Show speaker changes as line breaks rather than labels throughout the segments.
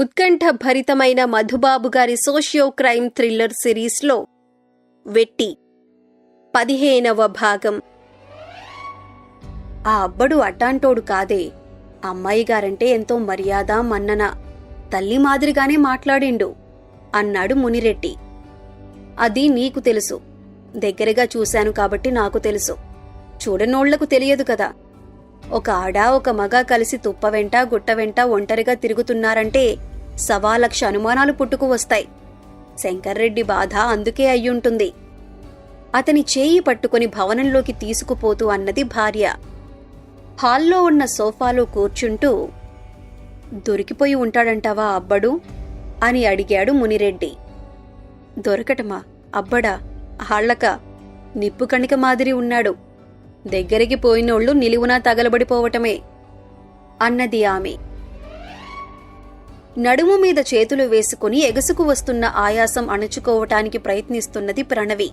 ఉత్కంఠ భరితమైన మధుబాబు గారి socio crime thriller సిరీస్లో వెట్టి పదిహేనవ భాగం. ఆ అబ్బడు అడ్డాంటోడు కాదే. అమ్మాయి గారంటే ఎంతో మర్యాద మన్నన. తల్లి మాదిరిగానే మాట్లాడిండు అన్నాడు మునిరెడ్డి. అది నీకు తెలుసు. దగ్గరగా చూశాను కాబట్టి నాకు తెలుసు. చూడనోళ్ళకు తెలియదు కదా. ఒక ఆడ ఒక మగ కలిసి తుప్ప వెంట గుట్ట వెంట ఒంటరిగా తిరుగుతున్నారంటే సవా లక్ష అనుమానాలు పుట్టుకు వస్తాయి. శంకర్రెడ్డి బాధ అందుకే అయ్యుంటుంది. అతని చేయి పట్టుకుని భవనంలోకి తీసుకుపోతూ అన్నది భార్య. హాల్లో ఉన్న సోఫాలో కూర్చుంటూ దొరికిపోయి ఉంటాడంటావా అబ్బడు? అని అడిగాడు మునిరెడ్డి. దొరకటమా? అబ్బడా హాళ్ళక నిప్పు కణిక మాదిరి ఉన్నాడు. దగ్గరికి పోయినోళ్ళు నిలువునా తగలబడిపోవటమే అన్నది ఆమె. నడుము మీద చేతులు వేసుకుని ఎగసుకు వస్తున్న ఆయాసం అణుచుకోవటానికి ప్రయత్నిస్తున్నది Pranavi.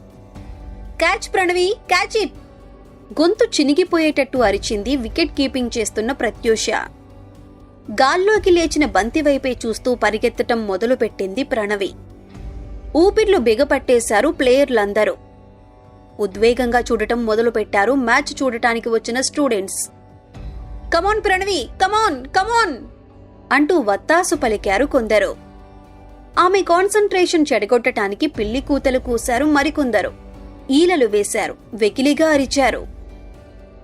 Catch Pranavi! Catch it గొంతు చినిగిపోయేటట్టు అరిచింది వికెట్ కీపింగ్ చేస్తున్న ప్రత్యూష. గాల్లోకి లేచిన బంతి వైపే చూస్తూ పరిగెత్తటం మొదలుపెట్టింది ప్రణవి. ఊపిర్లు బిగపట్టేశారు ప్లేయర్లందరూ. ఉద్వేగంగా చూడటం మొదలుపెట్టారు మ్యాచ్ చూడటానికి వచ్చిన students. Come on Pranavi! Come on come on అంటూ వత్తాసు పలికారు కొందరు. ఆమె కాన్సంట్రేషన్ చెడగొట్టటానికి పిల్లి కూతలు కూశారు మరికొందరు. ఈలలు వేశారు వెకిలిగా అరిచారు.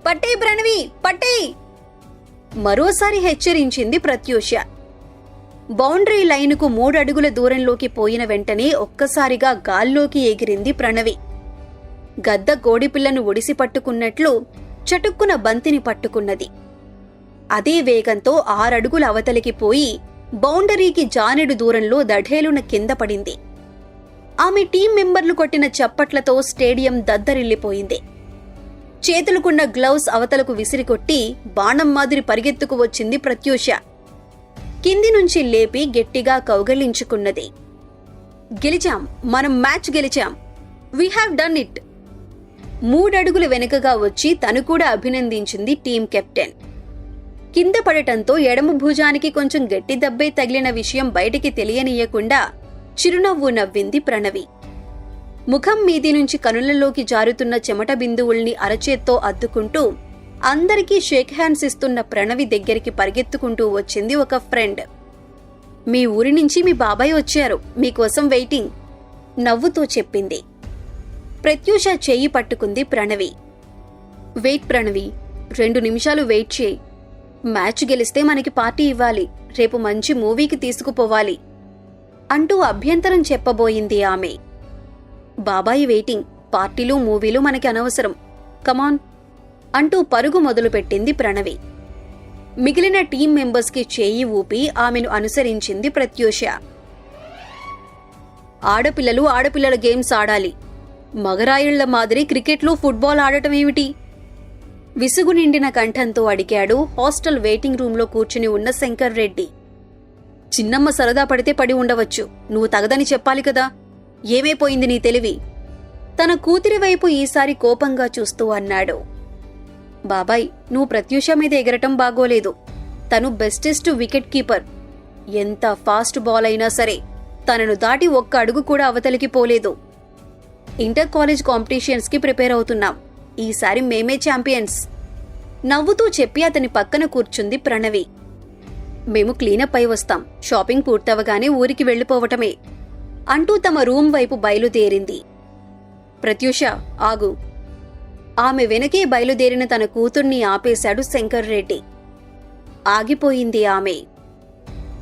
పట్టే ప్రణవి పట్టే! మరోసారి హెచ్చరించింది ప్రత్యూష. బౌండరీ లైనుకు మూడడుగుల దూరంలోకి పోయిన వెంటనే ఒక్కసారిగా గాల్లోకి ఎగిరింది ప్రణవి. గద్ద గోడిపిల్లను ఒడిసి పట్టుకున్నట్లు చటుక్కున బంతిని పట్టుకున్నది. అదే వేగంతో ఆరడుగుల అవతలికి పోయి బౌండరీకి జానెడు దూరంలో దఢేలున కింద పడింది. ఆమె టీం మెంబర్లు కొట్టిన చప్పట్లతో స్టేడియం దద్దరిల్లిపోయింది. చేతులకున్న గ్లౌస్ అవతలకు విసిరికొట్టి బాణం మాదిరి పరిగెత్తుకు వచ్చింది ప్రత్యూష. కింది నుంచి లేపి గట్టిగా కౌగలించుకున్నది. గెలిచాం మనం మ్యాచ్ గెలిచాం. వీ హ్యావ్ డన్ ఇట్ మూడడుగులు వెనుకగా వచ్చి తను కూడా అభినందించింది టీం కెప్టెన్. కింద పడటంతో ఎడమ భుజానికి కొంచెం గట్టి దెబ్బే తగిలిన విషయం బయటికి తెలియనీయకుండా చిరునవ్వు నవ్వింది ప్రణవి. ముఖం మీది నుంచి కనులలోకి జారుతున్న చెమట బిందువుల్ని అరచేత్తో అద్దుకుంటూ అందరికీ షేక్ హ్యాండ్స్ ఇస్తున్న ప్రణవి దగ్గరికి పరిగెత్తుకుంటూ వచ్చింది ఒక ఫ్రెండ్. మీ ఊరి నుంచి మీ బాబాయ్ వచ్చారు మీకోసం వెయిటింగ్ నవ్వుతూ చెప్పింది. ప్రత్యూష చెయ్యి పట్టుకుంది ప్రణవి. వెయిట్ ప్రణవి రెండు నిమిషాలు వెయిట్ చేయి. మ్యాచ్ గెలిస్తే మనకి పార్టీ ఇవ్వాలి. రేపు మంచి మూవీకి తీసుకుపోవాలి. అంటూ అభ్యంతరం చెప్పబోయింది ఆమె. బాబాయి వెయిటింగ్. పార్టీలు మూవీలు మనకి అనవసరం. కమాన్. అంటూ పరుగు మొదలుపెట్టింది ప్రణవి. మిగిలిన టీం మెంబర్స్కి చేయి ఊపి ఆమెను అనుసరించింది ప్రత్యూష. ఆడపిల్లలు ఆడపిల్లల గేమ్స్ ఆడాలి. మగరాయుళ్ళ మాదిరి క్రికెట్లు ఫుట్బాల్ ఆడటం ఏమిటి విసుగు నిండిన కంఠంతో అడిగాడు హాస్టల్ వెయిటింగ్ రూంలో కూర్చుని ఉన్న శంకర్ రెడ్డి. చిన్నమ్మ సరదా పడితే పడి ఉండవచ్చు. నువ్వు తగదని చెప్పాలి కదా. ఏమైపోయింది నీ తెలివి? తన కూతురి వైపు ఈసారి కోపంగా చూస్తూ అన్నాడు. బాబాయ్ నువ్వు ప్రత్యూష మీద ఎగరటం బాగోలేదు. తను బెస్టెస్ట్ వికెట్ కీపర్. ఎంత ఫాస్ట్ బాల్ అయినా సరే తనను దాటి ఒక్క అడుగు కూడా అవతలికి పోలేదు. ఇంటర్ కాలేజ్ కాంపిటీషన్స్కి ప్రిపేర్ అవుతున్నాం. ఈసారి మేమే ఛాంపియన్స్. నవ్వుతూ చెప్పి అతని పక్కన కూర్చుంది ప్రణవి. మేము క్లీనప్ అయి వస్తాం. షాపింగ్ పూర్తవగానే ఊరికి వెళ్ళిపోవటమే అంటూ తమ రూమ్ వైపు బయలుదేరింది. ప్రత్యూష ఆగు. ఆమె వెనకే బయలుదేరిన తన కూతుర్ని ఆపేశాడు శంకర్ రెడ్డి. ఆగిపోయింది ఆమె.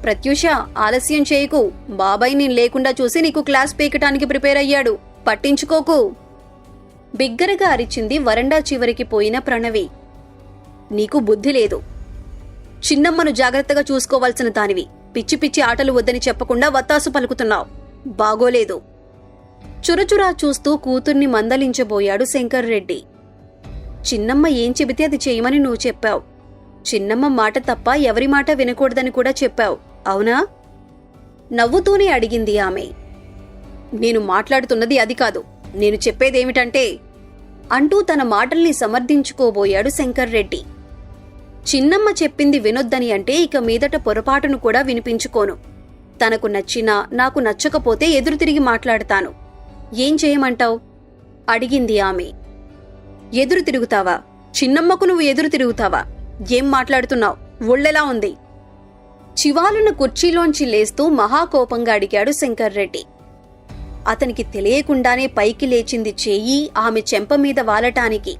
ప్రత్యూష ఆలస్యం చేయకు. బాబాయ్ నేను లేకుండా చూసి నీకు క్లాస్ పీకటానికి ప్రిపేర్ అయ్యాడు. పట్టించుకోకు. బిగ్గరగా అరిచింది వరండా చివరికి పోయిన ప్రణవి. నీకు బుద్ధి లేదు. చిన్నమ్మను జాగ్రత్తగా చూసుకోవాల్సిన దానివి. పిచ్చి పిచ్చి ఆటలు వద్దని చెప్పకుండా వత్తాసు పలుకుతున్నావు. బాగోలేదు. చురచురా చూస్తూ కూతుర్ని మందలించబోయాడు శంకర్ రెడ్డి చిన్నమ్మ ఏం చెబితే అది చేయమని నువ్వు చెప్పావు. చిన్నమ్మ మాట తప్ప ఎవరి మాట వినకూడదని కూడా చెప్పావు. అవునా? నవ్వుతూనే అడిగింది ఆమె. నేను మాట్లాడుతున్నది అది కాదు. నేను చెప్పేదేమిటంటే అంటూ తన మాటల్ని సమర్థించుకోబోయాడు శంకర్ రెడ్డి. చిన్నమ్మ చెప్పింది వినొద్దని అంటే ఇక మీదట పొరపాటును కూడా వినిపించుకోను. తనకు నచ్చినా నాకు నచ్చకపోతే ఎదురు తిరిగి మాట్లాడతాను. ఏం చేయమంటావ్? అడిగింది ఆమె. ఎదురు తిరుగుతావా? చిన్నమ్మకు నువ్వు ఎదురు తిరుగుతావా? ఏం మాట్లాడుతున్నావు? ఒళ్ళెలా ఉంది? చివాలున్న కుర్చీలోంచి లేస్తూ మహాకోపంగా అడిగాడు శంకర్రెడ్డి అతనికి తెలియకుండానే పైకి లేచింది చేయి ఆమె చెంప మీద వాలటానికి.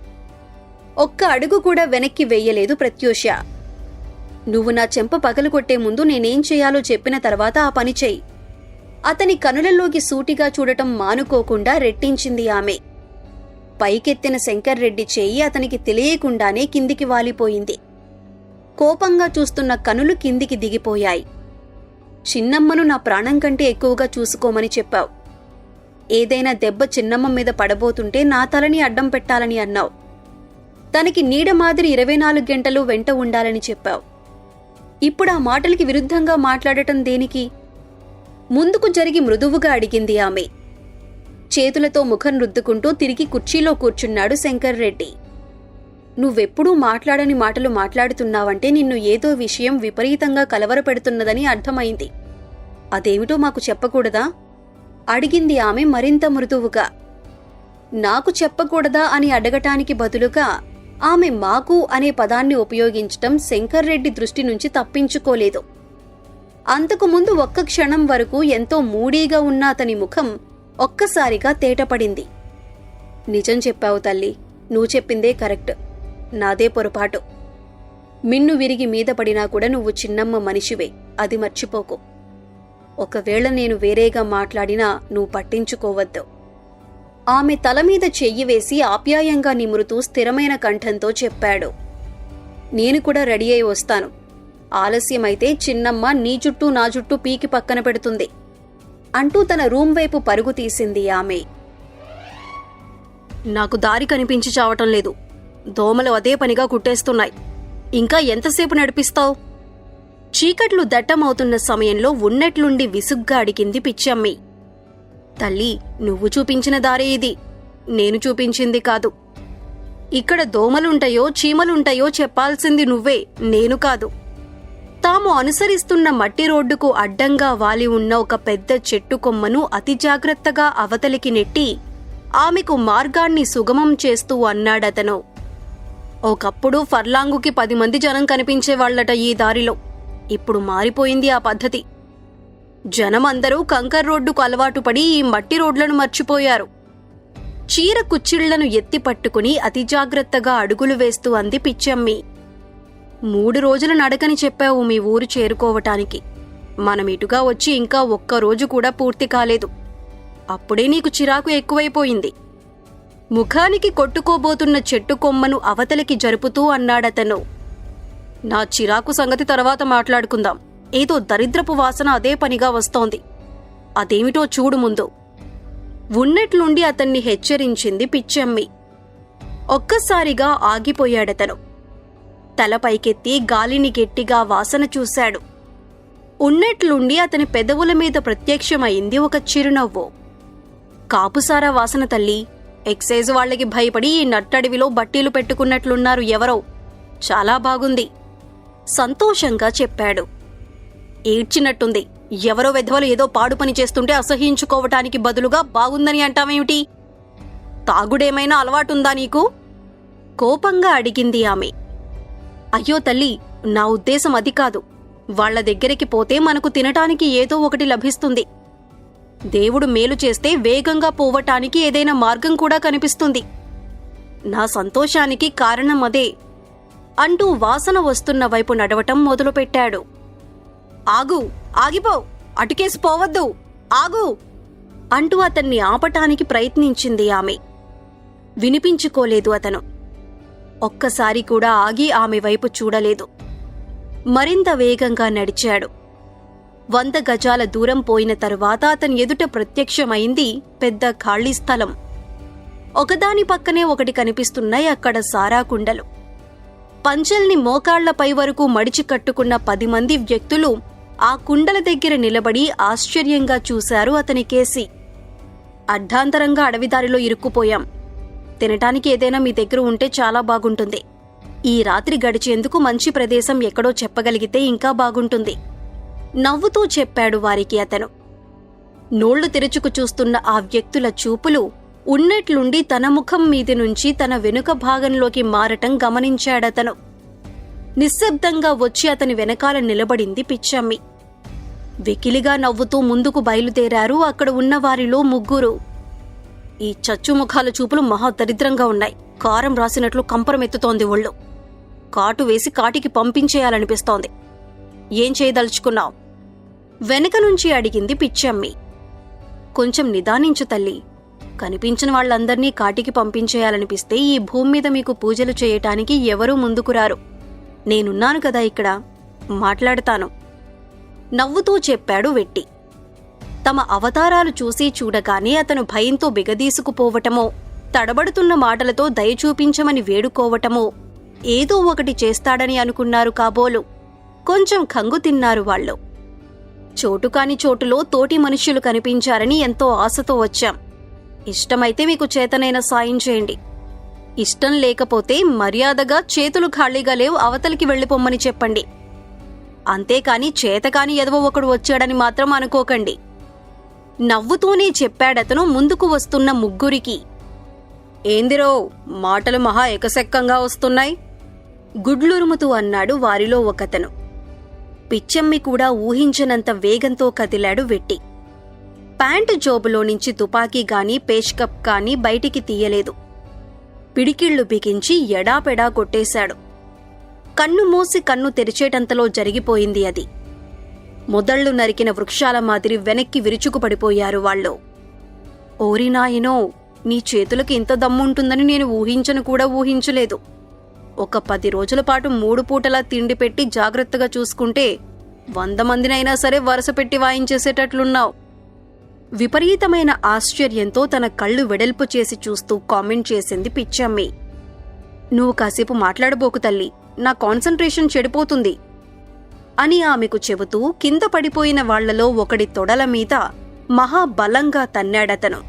ఒక్క అడుగు కూడా వెనక్కి వెయ్యలేదు ప్రత్యూష. నువ్వు నా చెంప పగలగొట్టే ముందు నేనేం చేయాలో చెప్పిన తర్వాత ఆ పని చెయ్యి అతని కనులలోకి సూటిగా చూడటం మానుకోకుండా రెట్టించింది ఆమె. పైకెత్తిన శంకర్రెడ్డి చేయి అతనికి తెలియకుండానే కిందికి వాలిపోయింది. కోపంగా చూస్తున్న కనులు కిందికి దిగిపోయాయి. చిన్నమ్మను నా ప్రాణం కంటే ఎక్కువగా చూసుకోమని చెప్పావు. ఏదైనా దెబ్బ చిన్నమ్మ మీద పడబోతుంటే నా తలని అడ్డం పెట్టాలని అన్నావు. తనకి నీడ మాదిరి ఇరవై నాలుగు గంటలు వెంట ఉండాలని చెప్పావు. ఇప్పుడు ఆ మాటలకి విరుద్ధంగా మాట్లాడటం దేనికి? ముందుకు జరిగి మృదువుగా అడిగింది ఆమె. చేతులతో ముఖం రుద్దుకుంటూ తిరిగి కుర్చీలో కూర్చున్నాడు శంకర్రెడ్డి నువ్వెప్పుడూ మాట్లాడని మాటలు మాట్లాడుతున్నావంటే నిన్ను ఏదో విషయం విపరీతంగా కలవరపెడుతున్నదని అర్థమైంది. అదేమిటో మాకు చెప్పకూడదా? అడిగింది ఆమె మరింత మృదువుగా. నాకు చెప్పకూడదా? అని అడగటానికి బదులుగా ఆమె మాకు అనే పదాన్ని ఉపయోగించటం శంకర్రెడ్డి దృష్టి నుంచి తప్పించుకోలేదు. అంతకుముందు ఒక్క క్షణం వరకు ఎంతో మూడీగా ఉన్న అతని ముఖం ఒక్కసారిగా తేటపడింది. నిజం చెప్పావు తల్లి. నువ్వు చెప్పిందే కరెక్ట్. నాదే పొరపాటు. మిన్ను విరిగి మీద పడినా కూడా నువ్వు చిన్నమ్మ మనిషివే. అది మర్చిపోకు. ఒకవేళ నేను వేరేగా మాట్లాడినా నువ్వు పట్టించుకోవద్దు. ఆమె తల మీద చెయ్యి వేసి ఆప్యాయంగా నిమురుతూ స్థిరమైన కంఠంతో చెప్పాడు. నేను కూడా రెడీ అయి వస్తాను. ఆలస్యమైతే చిన్నమ్మ నీ జుట్టు నా జుట్టు పీకి పక్కన పెడుతుంది అంటూ తన రూమ్ వైపు పరుగు తీసింది ఆమె. నాకు దారి కనిపించి చావటం లేదు. దోమలు అదే పనిగా కుట్టేస్తున్నాయి. ఇంకా ఎంతసేపు నడిపిస్తావు? చీకట్లు దట్టమవుతున్న సమయంలో ఉన్నట్లుండి విసుగ్గా అడిగింది పిచ్చమ్మి. తల్లి నువ్వు చూపించిన దారే ఇది. నేను చూపించింది కాదు. ఇక్కడ దోమలుంటాయో చీమలుంటాయో చెప్పాల్సింది నువ్వే నేను కాదు. తాము అనుసరిస్తున్న మట్టి రోడ్డుకు అడ్డంగా వాలి ఉన్న ఒక పెద్ద చెట్టు కొమ్మను అతి జాగ్రత్తగా అవతలికి నెట్టి ఆమెకు మార్గాన్ని సుగమం చేస్తూ అన్నాడతను. ఒకప్పుడు ఫర్లాంగుకి పది మంది జనం కనిపించేవాళ్ళట ఈ దారిలో. ఇప్పుడు మారిపోయింది ఆ పద్ధతి. జనమందరూ కంకర్ రోడ్డుకు అలవాటు పడి ఈ మట్టి రోడ్లను మర్చిపోయారు. చీర కుచ్చిళ్ళను ఎత్తి పట్టుకుని అతి జాగ్రత్తగా అడుగులు వేస్తూ అంది పిచ్చమ్మి. మూడు రోజుల నడకని చెప్పావు మీ ఊరు చేరుకోవటానికి. మనం ఇటుగా వచ్చి ఇంకా ఒక్క రోజు కూడా పూర్తి కాలేదు. అప్పుడే నీకు చిరాకు ఎక్కువైపోయింది. ముఖానికి కొట్టుకోబోతున్న చెట్టు కొమ్మను అవతలికి జరుపుతూ అన్నాడతను. నా చిరాకు సంగతి తర్వాత మాట్లాడుకుందాం. ఏదో దరిద్రపు వాసన అదే పనిగా వస్తోంది. అదేమిటో చూడు ముందు. ఉన్నట్లుండి అతన్ని హెచ్చరించింది పిచ్చమ్మి. ఒక్కసారిగా ఆగిపోయాడతను. తల పైకెత్తి గాలిని గట్టిగా వాసన చూశాడు. ఉన్నట్లుండి అతని పెదవుల మీద ప్రత్యక్షమైంది ఒక చిరునవ్వు. కాపుసారా వాసన తల్లి ఎక్సైజ్ వాళ్ళకి భయపడి ఈ నట్టడివిలో బట్టీలు పెట్టుకున్నట్లున్నారు ఎవరో. చాలా బాగుంది. సంతోషంగా చెప్పాడు. ఏడ్చినట్టుంది. ఎవరో విధవలు ఏదో పాడు పని చేస్తుంటే అసహించుకోవటానికి బదులుగా బాగుందని అంటావేమిటి? తాగుడేమైనా అలవాటుందా నీకు? కోపంగా అడిగింది ఆమె. అయ్యో తల్లి నా ఉద్దేశం అది కాదు. వాళ్ళ దగ్గరికి పోతే మనకు తినటానికి ఏదో ఒకటి లభిస్తుంది. దేవుడు మేలు చేస్తే వేగంగా పోవటానికి ఏదైనా మార్గం కూడా కనిపిస్తుంది. నా సంతోషానికి కారణం అదే. అంటూ వాసన వస్తున్న వైపు నడవటం మొదలుపెట్టాడు. ఆగు ఆగిపో అటుకేసి పోవద్దు ఆగు అంటూ అతన్ని ఆపటానికి ప్రయత్నించింది ఆమె. వినిపించుకోలేదు అతను. ఒక్కసారి కూడా ఆగి ఆమె వైపు చూడలేదు. మరింత వేగంగా నడిచాడు. వంద గజాల దూరం పోయిన తరువాత అతని ఎదుట ప్రత్యక్షమైంది పెద్ద ఖాళీ స్థలం. ఒకదాని పక్కనే ఒకటి కనిపిస్తున్నాయి అక్కడ సారా కుండలు. పంచెల్ని మోకాళ్ళపై వరకు మడిచి కట్టుకున్న పది మంది వ్యక్తులు ఆ కుండల దగ్గర నిలబడి ఆశ్చర్యంగా చూశారు అతని కేసి. అర్ధాంతరంగా అడవిదారిలో ఇరుక్కుపోయాం. తినటానికి ఏదైనా మీ దగ్గర ఉంటే చాలా బాగుంటుంది. ఈ రాత్రి గడిచేందుకు మంచి ప్రదేశం ఎక్కడో చెప్పగలిగితే ఇంకా బాగుంటుంది. నవ్వుతూ చెప్పాడు వారికి అతను. నోళ్ళు తెరుచుకు చూస్తున్న ఆ వ్యక్తుల చూపులు ఉన్నట్లుండి తన ముఖం మీది నుంచి తన వెనుక భాగంలోకి మారటం గమనించాడతను నిశ్శబ్దంగా వచ్చి అతని వెనకాల నిలబడింది పిచ్చమ్మి. వెకిలిగా నవ్వుతూ ముందుకు బయలుదేరారు అక్కడ ఉన్నవారిలో ముగ్గురు. ఈ చచ్చుముఖాల చూపులు మహా దరిద్రంగా ఉన్నాయి. కారం రాసినట్లు కంపరమెత్తుతోంది ఒళ్ళు. కాటు వేసి కాటికి పంపించేయాలనిపిస్తోంది. ఏం చేయదలుచుకున్నావు? వెనక నుంచి అడిగింది పిచ్చమ్మి. కొంచెం నిదానించు తల్లి. కనిపించిన వాళ్ళందర్నీ కాటికి పంపించేయాలనిపిస్తే ఈ భూమి మీద మీకు పూజలు చేయటానికి ఎవరూ ముందుకు రారు నేనున్నాను కదా ఇక్కడ. మాట్లాడతాను. నవ్వుతూ చెప్పాడు వెట్టి. తమ అవతారాలు చూసి చూడగానే అతను భయంతో బిగదీసుకుపోవటమో తడబడుతున్న మాటలతో దయ చూపించమని వేడుకోవటమో ఏదో ఒకటి చేస్తాడని అనుకున్నారు కాబోలు. కొంచెం కంగు తిన్నారు వాళ్ళు. చోటుకాని చోటులో తోటి మనుష్యులు కనిపించారని ఎంతో ఆశతో వచ్చాం. ఇష్టమైతే మీకు చేతనైన సాయం చేయండి. ఇష్టం లేకపోతే మర్యాదగా చేతులు ఖాళీగా లేవు అవతలికి వెళ్ళిపోమ్మని చెప్పండి. అంతేకాని చేతకాని ఎదవో ఒకడు వచ్చాడని మాత్రం అనుకోకండి. నవ్వుతూనే చెప్పాడతను ముందుకు వస్తున్న ముగ్గురికి. ఏందిరో మాటలు మహా ఎకసెక్కంగా వస్తున్నాయి? గుడ్లురుముతూ అన్నాడు వారిలో ఒకతను. పిచ్చమ్మి కూడా ఊహించనంత వేగంతో కదిలాడు వెట్టి. ప్యాంటు జోబులో నుంచి తుపాకీ గాని పేష్కప్ కానీ బయటికి తీయలేదు. పిడికిళ్ళు బిగించి ఎడాపెడా కొట్టేశాడు. కన్ను మూసి కన్ను తెరిచేటంతలో జరిగిపోయింది అది. మొదళ్ళు నరికిన వృక్షాల మాదిరి వెనక్కి విరుచుకుపడిపోయారు వాళ్ళు. ఓరినాయనో నీ చేతులకు ఇంత దమ్ముంటుందని నేను ఊహించను కూడా ఊహించలేదు. ఒక పది రోజుల పాటు మూడు పూటలా తిండి పెట్టి జాగ్రత్తగా చూసుకుంటే వంద మందినైనా సరే వరుస పెట్టి వాయించేసేటట్లున్నావు. విపరీతమైన ఆశ్చర్యంతో తన కళ్ళు వెడల్పు చేసి చూస్తూ కామెంట్ చేసింది పిచ్చమ్మి. నువ్వు కాసేపు మాట్లాడబోకు తల్లి నా కాన్సంట్రేషన్ చెడిపోతుంది అని ఆమెకు చెబుతూ కింద పడిపోయిన వాళ్ళలో ఒకడి తొడల మీద మహాబలంగా తన్నాడతను.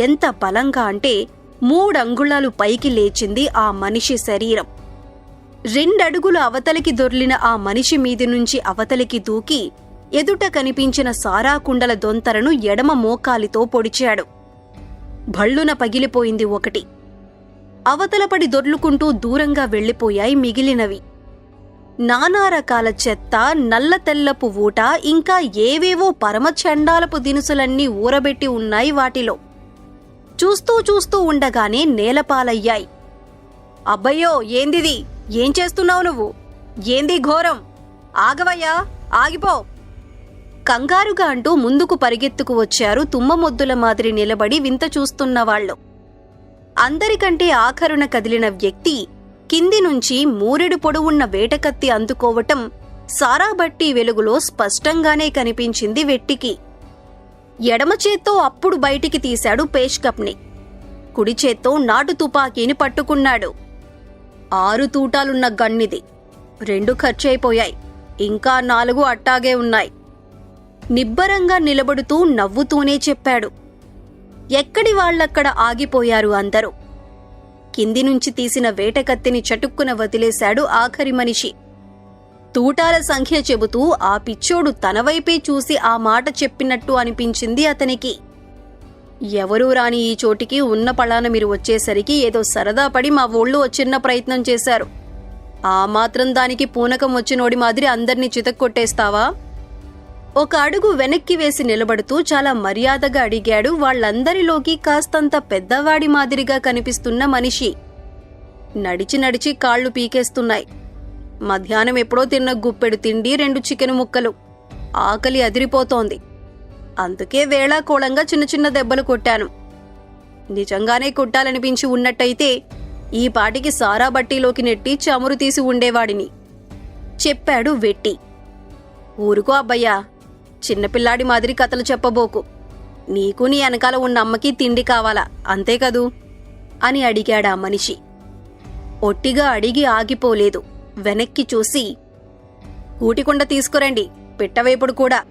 ఎంత బలంగా అంటే మూడంగుళాలు పైకి లేచింది ఆ మనిషి శరీరం. రెండడుగులు అవతలికి దొర్లిన ఆ మనిషి మీది నుంచి అవతలికి దూకి ఎదుట కనిపించిన సారాకుండల దొంతరను ఎడమ మోకాలితో పొడిచాడు. భళ్ళున పగిలిపోయింది ఒకటి. అవతలపడి దొర్లుకుంటూ దూరంగా వెళ్ళిపోయాయి మిగిలినవి. నానా రకాల చెత్త నల్ల తెల్లపు ఊట ఇంకా ఏవేవో పరమచండాలపు దినుసులన్నీ ఊరబెట్టి ఉన్నాయి వాటిలో. చూస్తూ చూస్తూ ఉండగానే నేలపాలయ్యాయి. అబ్బయ్యో ఏందిది? ఏం చేస్తున్నావు నువ్వు? ఏంది ఘోరం? ఆగవయ్యా ఆగిపో. కంగారుగా అంటూ ముందుకు పరిగెత్తుకు వచ్చారు తుమ్మమొద్దుల మాదిరి నిలబడి వింత చూస్తున్న వాళ్ళు. అందరికంటే ఆఖరున కదిలిన వ్యక్తి కింది నుంచి మూరెడు పొడవున్న వేటకత్తి అందుకోవటం సారాబట్టి వెలుగులో స్పష్టంగానే కనిపించింది వెట్టికి. ఎడమ చేత్తో అప్పుడు బయటికి తీశాడు పేష్కప్ని. కుడి చేత్తో నాటు తుపాకీని పట్టుకున్నాడు. ఆరు తూటాలున్న గన్నిది. రెండు ఖర్చయిపోయాయి ఇంకా నాలుగు అట్టాగే ఉన్నాయి. నిబ్బరంగా నిలబడుతూ నవ్వుతూనే చెప్పాడు. ఎక్కడి వాళ్ళక్కడ ఆగిపోయారు అందరూ? కింది నుంచి తీసిన వేటకత్తిని చటుక్కున వదిలేశాడు ఆఖరి మనిషి. తూటాల సంఖ్య చెబుతూ ఆ పిచ్చోడు తన వైపే చూసి ఆ మాట చెప్పినట్టు అనిపించింది అతనికి. ఎవరూ రాని ఈ చోటికి ఉన్న పళాన మీరు వచ్చేసరికి ఏదో సరదా పడి మా ఊళ్ళో చిన్న ప్రయత్నం చేశారు. ఆ మాత్రం దానికి పూనకం వచ్చినోడి మాదిరి అందర్నీ చితక్కొట్టేస్తావా? ఒక అడుగు వెనక్కి వేసి నిలబడుతూ చాలా మర్యాదగా అడిగాడు వాళ్ళందరిలోకి కాస్తంత పెద్దవాడి మాదిరిగా కనిపిస్తున్న మనిషి. నడిచి నడిచి కాళ్ళు పీకేస్తున్నాయి. మధ్యాహ్నం ఎప్పుడో తిన్న గుప్పెడు తిండి రెండు చికెన్ ముక్కలు. ఆకలి అదిరిపోతోంది. అందుకే వేళాకోళంగా చిన్న చిన్న దెబ్బలు కొట్టాను. నిజంగానే కొట్టాలనిపించి ఉన్నట్టయితే ఈ పాటికి సారా బట్టీలోకి నెట్టి చమురు తీసి ఉండేవాడిని. చెప్పాడు వెట్టి. ఊరుకో అబ్బయ్యా చిన్నపిల్లాడి మాదిరి కథలు చెప్పబోకు. నీకు నీ వెనకాల ఉన్న అమ్మకి తిండి కావాలా? అంతే కదూ? అని అడిగాడా మనిషి. ఒట్టిగా అడిగి ఆగిపోలేదు. వెనక్కి చూసి ఊటికుండ తీసుకురండి. పిట్టవేపుడు కూడా.